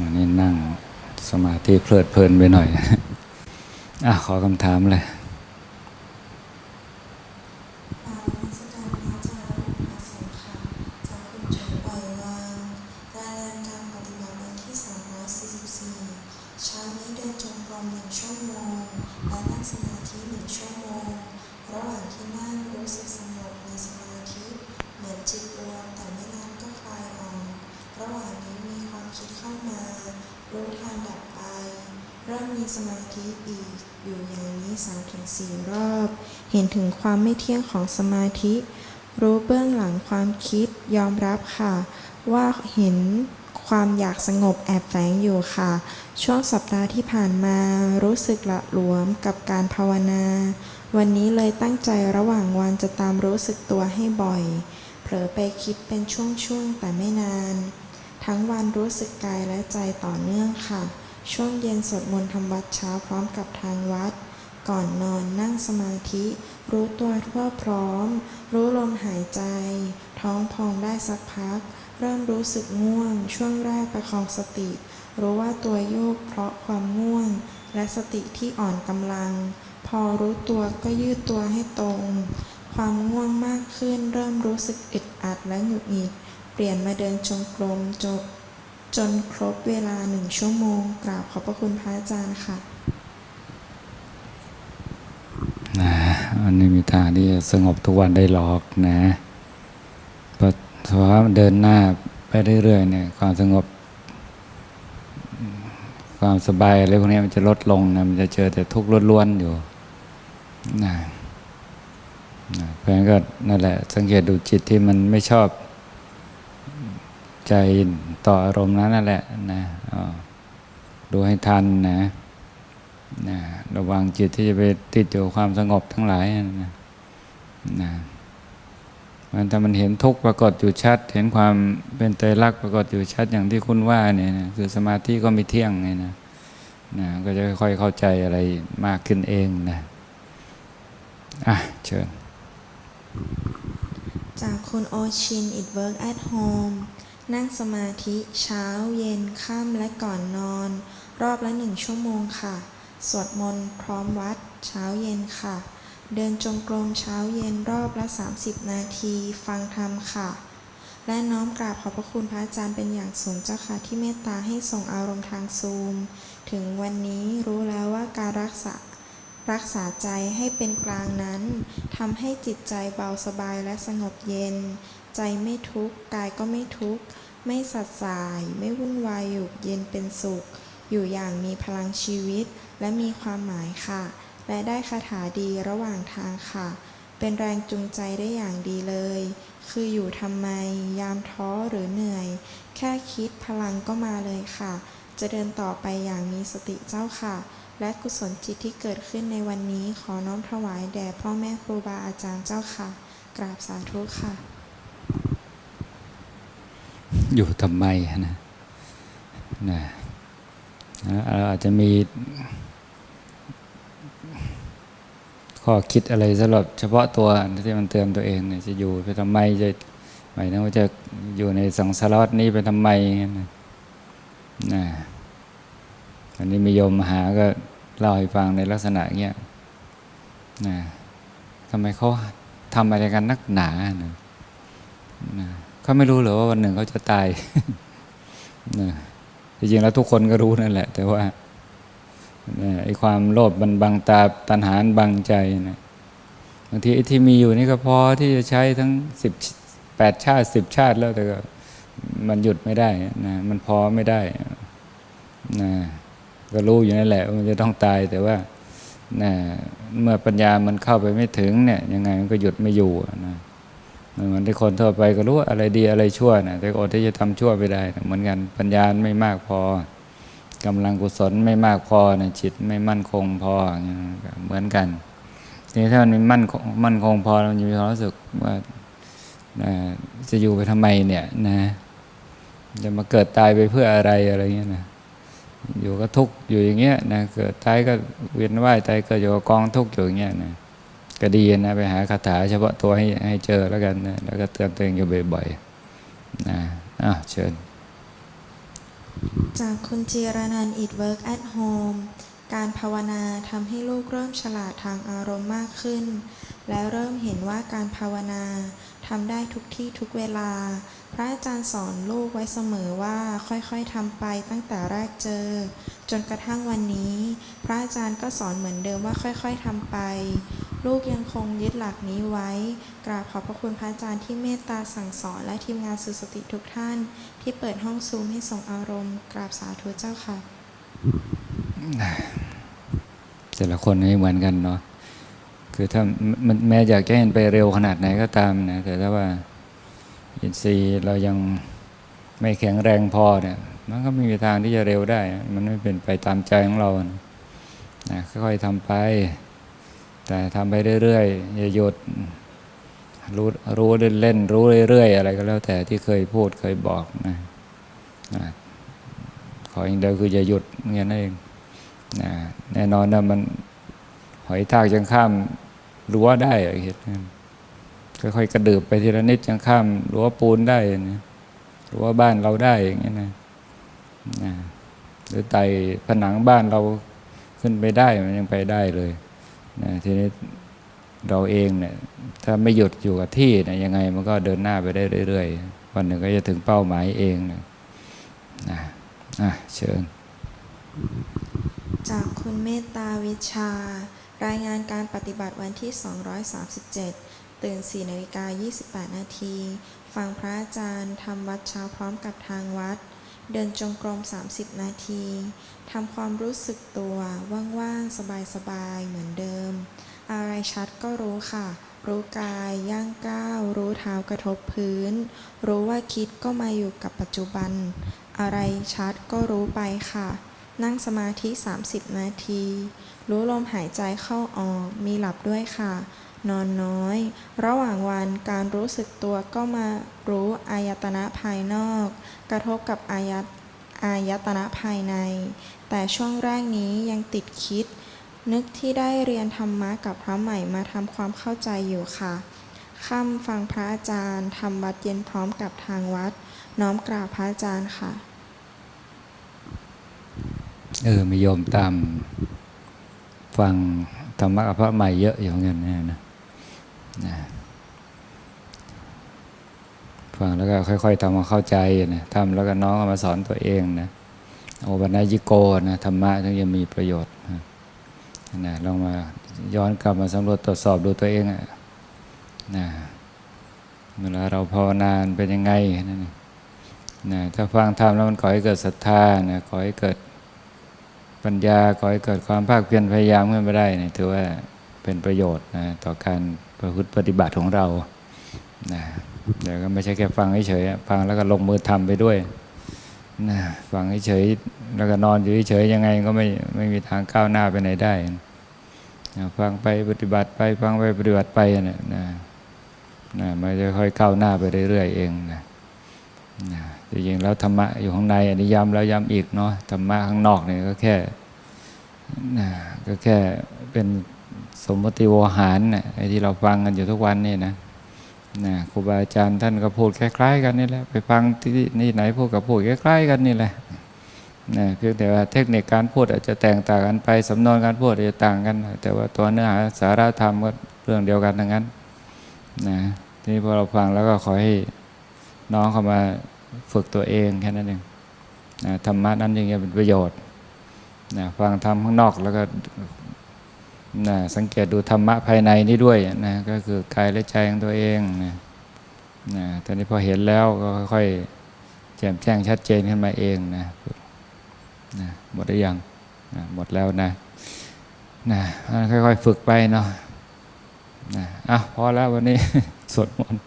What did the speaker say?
วันนี้นั่งสมาธิเพลิดเพลินไปหน่อยอะขอคำถามเลยกรานมัสการพระอาจารย์สงฆ์ค่ะจากคุณจุดปล่อยวางรายงานการปฏิบัติวันที่344เช้านี้เดินจงกรมหนึ่งชั่วโมงและนั่งสมาธิหนึ่งชั่วโมง เริ่มมีสมาธิอีก อยู่อย่างนี้สามถึงสี่รอบ เห็นถึงความไม่เที่ยงของสมาธิ รู้เบื้องหลังความคิดยอมรับค่ะ ว่าเห็นความอยากสงบแอบแฝงอยู่ค่ะ ช่วงสัปดาห์ที่ผ่านมารู้สึกละหลวมกับการภาวนา วันนี้เลยตั้งใจระหว่างวันจะตามรู้สึกตัวให้บ่อย เผลอไปคิดเป็นช่วงๆแต่ไม่นาน ทั้งวันรู้สึกกายและใจต่อเนื่องค่ะ ช่วงเย็นสวดมนต์ทำวัดเช้าพร้อมกับทางวัด ก่อนนอนนั่งสมาธิ รู้ตัวทั่วพร้อม รู้ลมหายใจ ท้องพองได้สักพัก เริ่มรู้สึกง่วง ช่วงแรกประคองสติ รู้ว่าตัวโยกเพราะความง่วง และสติที่อ่อนกำลัง พอรู้ตัวก็ยืดตัวให้ตรง ความง่วงมากขึ้นเริ่มรู้สึกอึดอัดและหงุดหงิด เปลี่ยนมาเดินจงกรมจบ จนครบเวลาหนึ่งชั่วโมง กราบขอบพระคุณพระอาจารย์ค่ะนะอันนี้มีทางที่จะสงบทุกวันได้หรอกนะเพราะเพราว่าเดินหน้าไปเรื่อยๆเนี่ย ความสงบ ความสบายอะไรพวกนี้มันจะลดลงนะมันจะเจอแต่ทุกข์ล้วนๆอยู่นะนะเพราะฉะนั้นก็นั่นแหละ สังเกตดูจิตที่มันไม่ชอบ ใจต่ออารมณ์นั้นนั่นแหละนะดูให้ทันนะนะระวังจิตที่จะไปติดอยู่ความสงบทั้งหลายนะนะมันถ้ามันเห็นทุกข์ปรากฏอยู่ชัด เห็นความเป็นไตรลักปรากฏอยู่ชัดอย่างที่คุณว่าเนี่ยนะคือสมาธิก็ไม่เที่ยงไงนะนะก็จะค่อยๆเข้าใจอะไรมากขึ้นเองนะอะเชิญจากคุณโอชิน it work at home นั่งสมาธิเช้าเย็นค่ำและก่อนนอน รอบละหนึ่งชั่วโมงค่ะ สวดมนต์พร้อมวัด เช้าเย็นค่ะ เดินจงกรมเช้าเย็นรอบละ 30 นาที ฟังธรรมค่ะ และน้อมกราบขอบพระคุณพระอาจารย์เป็นอย่างสูงเจ้าค่ะที่เมตตาให้ส่งอารมณ์ทางซูม ถึงวันนี้รู้แล้วว่าการรักษา รักษาใจให้เป็นกลางนั้นทำให้จิตใจเบาสบายและสงบเย็น ใจไม่ทุกข์กายก็ไม่ทุกข์ไม่สัดสาย ไม่วุ่นวายอยู่เย็นเป็นสุข อยู่อย่างมีพลังชีวิต และมีความหมายค่ะ และได้คาถาดีระหว่างทางค่ะ เป็นแรงจูงใจได้อย่างดีเลย คืออยู่ทำไม ยามท้อหรือเหนื่อย แค่คิดพลังก็มาเลยค่ะ จะเดินต่อไปอย่างมีสติเจ้าค่ะ และกุศลจิตที่เกิดขึ้นในวันนี้ขอน้อมถวายแด่พ่อแม่ครูบาอาจารย์เจ้าค่ะ กราบสาธุค่ะ อยู่ทำไมนะนะเราอาจจะมีข้อคิดอะไรสำหรับเฉพาะตัวที่มันเตือนตัวเองเนี่ยจะอยู่ไปทำไมจะหมายถึงว่าจะอยู่ในสังสารวัฏนี้ไปทำไมนะ นะวันนี้มีโยมมาหาก็เล่าให้ฟังในลักษณะเงี้ยนะทำไมเขาทำอะไรกันนักหนานะนะเขาไม่รู้หรือว่าวันหนึ่งเขาจะตายนะจริงๆแล้วทุกคนก็รู้นั่นแหละ แต่ว่านะไอ้ความโลภมันบังตาตัณหานบังใจนะบางทีไอ้ที่มีอยู่นี่ก็พอที่จะใช้ทั้งสิบแปดชาติสิบชาติแล้วแต่ก็มันหยุดไม่ได้นะมันพอไม่ได้นะ ก็รู้อยู่นั่นแหละมันจะต้องตายแต่ว่านะเมื่อปัญญามันเข้าไปไม่ถึงเนี่ยยังไงมันก็หยุดไม่อยู่นะเหมือนที่คนทั่วไปก็รู้อะไรดีอะไรชั่วนะแต่คนที่จะทำชั่วไปได้นะเหมือนกันปัญญาไม่มากพอกำลังกุศลไม่มากพอนะจิตไม่มั่นคงพอเหมือนกันทีนี้ถ้ามันมั่นคงมั่นคงพอเราจะมีความรู้สึกว่านะจะอยู่ไปทำไมเนี่ยนะ จะมาเกิดตายไปเพื่ออะไรอะไรเงี้ยนะ อยู่ก็ทุกข์อยู่อย่างเงี้ยนะเกิดตายก็เวียนว่ายตายก็อยู่กับกองทุกข์อยู่อย่างเงี้ยนะก็ดีนะไปหาคาถาเฉพาะตัวให้ให้เจอแล้วกันนะแล้วก็เตือนตัวเองอยู่บ่อยๆนะอ้าเชิญ จากคุณจีรนันท์ It Work at Home การภาวนาทำให้ลูกเริ่มฉลาดทางอารมณ์มากขึ้น และเริ่มเห็นว่าการภาวนา ทำได้ทุกที่ทุกเวลา พระอาจารย์สอนลูกไว้เสมอว่าค่อยๆทำไปตั้งแต่แรกเจอ จนกระทั่งวันนี้ พระอาจารย์ก็สอนเหมือนเดิมว่าค่อยๆทำไป ลูกยังคงยึดหลักนี้ไว้ กราบขอบพระคุณพระอาจารย์ที่เมตตาสั่งสอนและทีมงานสุสติทุกท่าน ที่เปิดห้องซูมให้ส่งอารมณ์ กราบสาธุเจ้าค่ะแต่ละคนไม่เหมือนกันเนาะ คือถ้ามันแม้อยากจะเห็นไปเร็วขนาดไหนก็ตามนะแต่ถ้าว่าอินทรีย์เรายังไม่แข็งแรงพอเนี่ยมันก็ไม่มีทางที่จะเร็วได้ มันไม่เป็นไปตามใจของเรานะนะค่อยๆทำไป แต่ทำไปเรื่อยๆอย่าหยุดรู้รู้เล่นๆรู้เรื่อยๆอะไรก็แล้วแต่ที่เคยพูดเคยบอกนะนะขออย่างเดียวคืออย่าหยุดเงี้ยนั่นเองนะแน่นอนนะมันหอยทากยังข้าม รั้วได้อะเห็นค่อยๆกระดืบไปทีละนิดยังข้ามรั้วปูนได้นะรั้วบ้านเราได้อย่างเงี้ยนะหรือไต่ผนังบ้านเราขึ้นไปได้มันยังไปได้เลยนะทีนี้เราเองเนี่ยถ้าไม่หยุดอยู่กับที่นี่ยยังไงมันก็เดินหน้าไปได้เรื่อยๆ วันหนึ่งก็จะถึงเป้าหมายเองนะนะอะเชิญ จากคุณเมตตาวิชา รายงานการปฏิบัติวันที่ 237 ตื่น 4นาฬิกา28 นาที ฟังพระอาจารย์ ทำวัดเช้าพร้อมกับทางวัด เดินจงกรม 30 นาที ทำความรู้สึกตัว ว่างๆ สบายๆ เหมือนเดิม อะไรชัดก็รู้ค่ะ รู้กาย ย่างก้าว รู้เท้ากระทบพื้น รู้ว่าคิดก็มาอยู่กับปัจจุบัน อะไรชัดก็รู้ไปค่ะ นั่งสมาธิ 30 นาที รู้ลมหายใจเข้าออก มีหลับด้วยค่ะ นอนน้อย ระหว่างวันการรู้สึกตัวก็มารู้อายตนะภายนอก กระทบกับอายตอายตนะภายใน แต่ช่วงแรกนี้ยังติดคิด นึกที่ได้เรียนธรรมะกับพระใหม่มาทำความเข้าใจอยู่ค่ะค่ำฟังพระอาจารย์ทำวัดเย็นพร้อมกับทางวัด น้อมกราบพระอาจารย์ค่ะ เออมีโยมตามฟังธรรมะพระใหม่เยอะอยู่เหมือนกันนะนะฟังแล้วก็ค่อย ๆทำมาเข้าใจนะทำแล้วก็น้องเอามาสอนตัวเองนะโอปัญญิโกนะธรรมะถึงจะมีประโยชน์นะนะลองมาย้อนกลับมาสำรวจตรวจสอบดูตัวเองอะนะเวลาเราภาวนาเป็นยังไงนั่นเองนะถ้าฟังธรรมแล้วมันก่อให้เกิดศรัทธานะก่อให้เกิด ปัญญาขอให้เกิดความภาคเพียรพยายามขึ้นมาได้เนี่ยถือว่าเป็นประโยชน์นะต่อการประพฤติปฏิบัติของเรานะเดี๋ยวก็ไม่ใช่แค่ฟังเฉยๆฟังแล้วก็ลงมือทำไปด้วยนะฟังเฉยๆแล้วก็นอนอยู่เฉยๆยังไงก็ไม่ไม่มีทางก้าวหน้าไปไหนได้นะฟังไปปฏิบัติไปฟังไปปฏิบัติไปนะนะนะมันจะค่อยก้าวหน้าไปเรื่อยๆเองนะ จริงๆแล้วธรรมะอยู่ข้างในอันนี้ย้ำแล้วย้ำอีกเนาะธรรมะข้างนอกเนี่ยก็แค่ก็แค่เป็นสมมติโวหารนะไอ้ที่เราฟังกันอยู่ทุกวันนี่นะนะครูบาอาจารย์ท่านก็พูดคล้าย ๆ กันนี่แหละไปฟังที่นี่ไหนพูดกับพูดคล้าย ๆ กันนี่แหละนะเพียงแต่ว่าเทคนิคการพูดอาจจะแตกต่างกันไปสำนวนการพูดอาจจะต่างกัน แต่ว่าตัวเนื้อหาสาระธรรมก็เรื่องเดียวกันทั้งนั้นนะทีนี้พอเราฟังแล้วก็ขอให้ น้องเข้ามาฝึกตัวเองแค่นั้นเองนะธรรมะนั้นยังเป็นประโยชน์นะฟังธรรมข้างนอกแล้วก็นะสังเกตดูธรรมะภายในนี้ด้วยนะก็คือกายและใจของตัวเองนะนะตอนนี้พอเห็นแล้วก็ค่อยๆแจ่มแจ้งชัดเจนขึ้นมาเองนะนะหมดหรือยังนะหมดแล้วนะนะค่อยๆฝึกไปเนาะนะอะพอแล้ววันนี้สวดมนต์